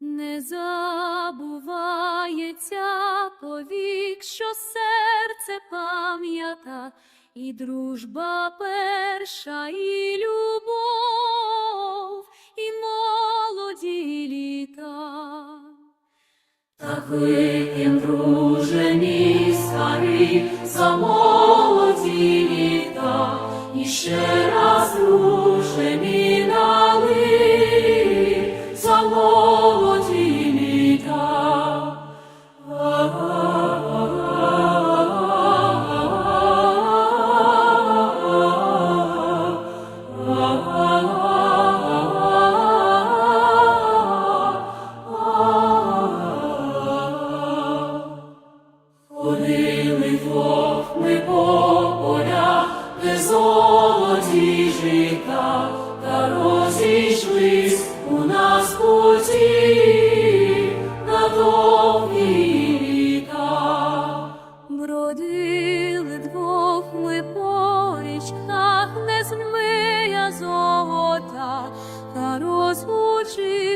Не забувається повік, що серце пам'ята, і дружба перша, і любов, і молоді літа. Так вип'єм, друже, мій старий, Ходили вдвох ми та розійшлись у нас путі на довгі. Бродили вдвох ми по не змия золота, та розлучили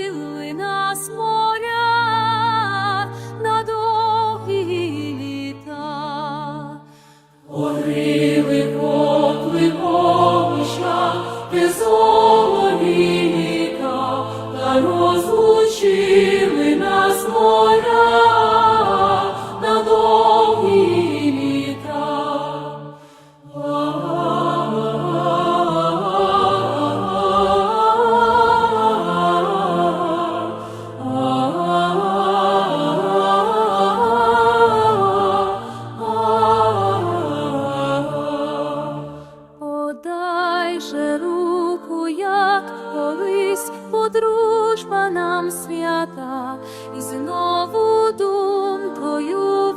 Подай же руку, як колись подружба нам свята, і знову думкою